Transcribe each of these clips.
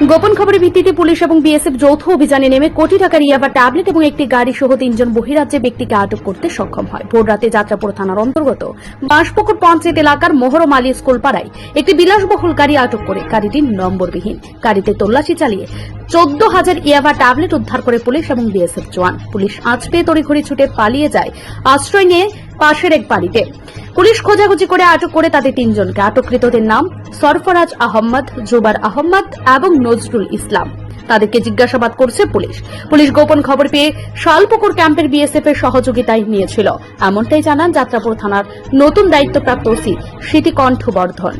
গোপন খবরের ভিত্তিতে পুলিশ এবং বিএসএফ যৌথ অভিযানে নেমে কোটি টাকার ইয়াবা ট্যাবলেট এবং একটি গাড়ি সহ তিনজন বহিরাজ্যে ব্যক্তিকে আটক করতে সক্ষম হয়। ভোর রাতে যাত্রাপুর থানার অন্তর্গত বাঁশপুকুর পঞ্চায়েত এলাকার মোহরম আলী স্কুল পাড়ায় একটি বিলাসবহুল গাড়ি আটক করে গাড়িটি নম্বরবিহীন। গাড়িতে তল্লাশি চালিয়ে চোদ্দ হাজার ইয়াবা ট্যাবলেট উদ্ধার করে পুলিশ এবং বিএসএফ জওয়ান। পুলিশ আজ পেয়ে তড়িঘড়ি ছুটে পালিয়ে যায় আশ্রয় নিয়ে পাশের এক বাড়িতে। পুলিশ খোঁজাখুঁজি করে আটক করে তাদের তিনজনকে। আটককৃতদের নাম সরফরাজ আহম্মদ, জুবার আহম্মদ এবং নজরুল ইসলাম। তাদেরকে জিজ্ঞাসাবাদ করছে পুলিশ। পুলিশ গোপন খবর পেয়ে শালপুকুর ক্যাম্পের বিএসএফ এর সহযোগিতায় নিয়েছিল। এমনটাই জানান যাত্রাপুর থানার নতুন দায়িত্বপ্রাপ্ত ওসি স্মৃতিকণ্ঠ বর্ধন।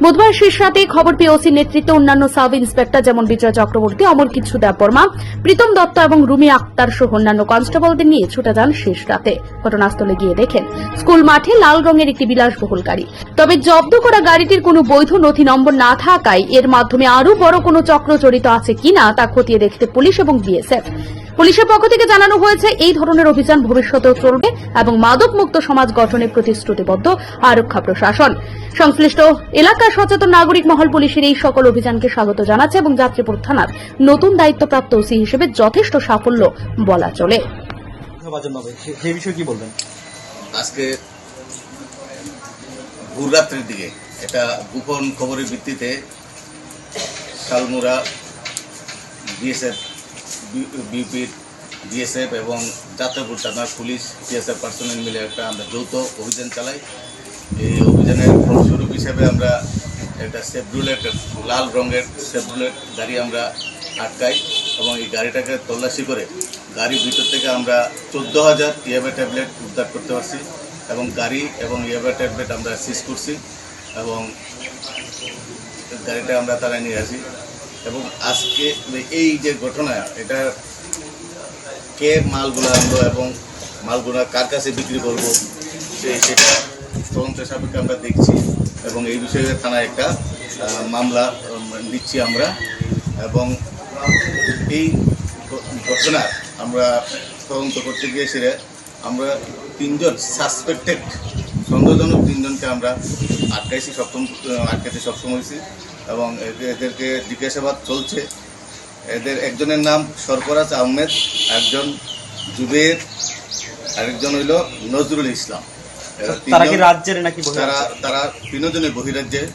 বুধবার শেষ রাতে খবর পেয়ে ওসির নেতৃত্বে অন্যান্য সাব ইন্সপেক্টর যেমন বিজয় চক্রবর্তী, অমর কিচ্ছু দেববর্মা প্রীতম দত্ত এবং রুমি আক্তার সহ অন্যান্য কনস্টেবলদের নিয়ে ছুটে যান শেষ রাতে। ঘটনাস্থলে গিয়ে দেখেন, স্কুল মাঠে লাল রঙের একটি বিলাসবহুল গাড়ি। তবে জব্দ করা গাড়িটির কোনো বৈধ নথি নম্বর না থাকায় এর মাধ্যমে আরও বড় কোনো চক্র জড়িত আছে কিনা তা খতিয়ে দেখতে পুলিশ এবং বিএসএফ। পুলিশের পক্ষ থেকে জানানো হয়েছে এই ধরনের অভিযান ভবিষ্যতেও চলবে এবং মাদক মুক্ত সমাজ গঠনে প্রতিশ্রুতিবদ্ধ আরক্ষা প্রশাসন। সংশ্লিষ্ট এলাকার সচেতন নাগরিক মহল পুলিশের এই সকল অভিযানকে স্বাগত জানাচ্ছে এবং যাত্রীপুর থানার নতুন দায়িত্বপ্রাপ্ত ওসি হিসেবে যথেষ্ট সাফল্য বলা চলে। বাজন হবে সে- সেই বিষয়ে কি বলবেন? আজকে ভোররাত্রির দিকে এটা গোপন খবরের ভিত্তিতে শালমুরা বিএসএফ বিউপির বিএসএফ এবং যাত্রাপুর থানার পুলিশ বিএসএফ পার্সোনাল মিলে একটা আমরা যৌথ অভিযান চালাই এই অভিযানের ফলস্বরূপ হিসেবে আমরা একটা সেফরুলেট লাল রঙের সেফরুলেট গাড়ি আমরা আটকাই এবং এই গাড়িটাকে তল্লাশি করে গাড়ির ভিতর থেকে আমরা চোদ্দ হাজার ইয়াবা ট্যাবলেট উদ্ধার করতে পারছি এবং গাড়ি এবং ইয়াবা ট্যাবলেট আমরা সিজ করছি এবং গাড়িটা আমরা তারা নিয়ে আসি এবং আজকে এই যে ঘটনা, এটা কে মালগুলো আনলো এবং মালগুলো কার কাছে বিক্রি করব সেটা তদন্ত সাপেক্ষে আমরা দেখছি এবং এই বিষয়ে থানায় একটা মামলা দিচ্ছি আমরা। এবং এই ঘটনা আমরা তদন্ত করতে গিয়ে সেরে আমরা তিনজন সাসপেক্টেড সন্দেহজনক তিনজনকে আমরা আটকাইছি সক্ষম আহ, আটকাতে সক্ষম হয়েছি এবং এদের- এদেরকে জিজ্ঞাসাবাদ চলছে। এদের একজনের নাম সরফরাজ আহমেদ একজন জুবের আরেকজন হইল নজরুল ইসলাম। তারা কি রাজ্যের নাকি তারা? তারা তিনজনে বহিরাজ্যে।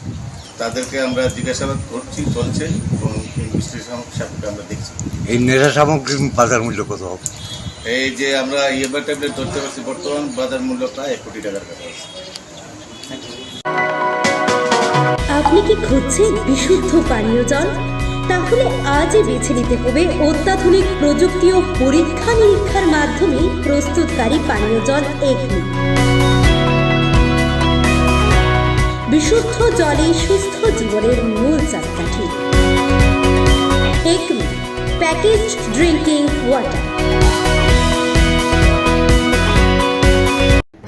তাদেরকে আমরা জিজ্ঞাসাবাদ করছি চলছে এবং বিশ্লেষণ সাপেক্ষে আমরা দেখছি। এই নেশা সামগ্রীর বাজার মূল্য কত হবে? এই যে আমরা ইয়েবার ট্যাবলেট ধরতে পারছি, বর্তমান বাজার মূল্য প্রায় এক কোটি টাকার কাছাকাছি। আপনি কি খুঁজছেন বিশুদ্ধ পানীয় জল? তাহলে আজই বেছে নিতে হবে অত্যাধুনিক প্রযুক্তি ও পরীক্ষা নিরীক্ষার মাধ্যমে প্রস্তুতকারী পানীয় জল এগনি বিশুদ্ধ জলে সুস্থ জীবনের মূল চাকাঠি। Acme package drinking water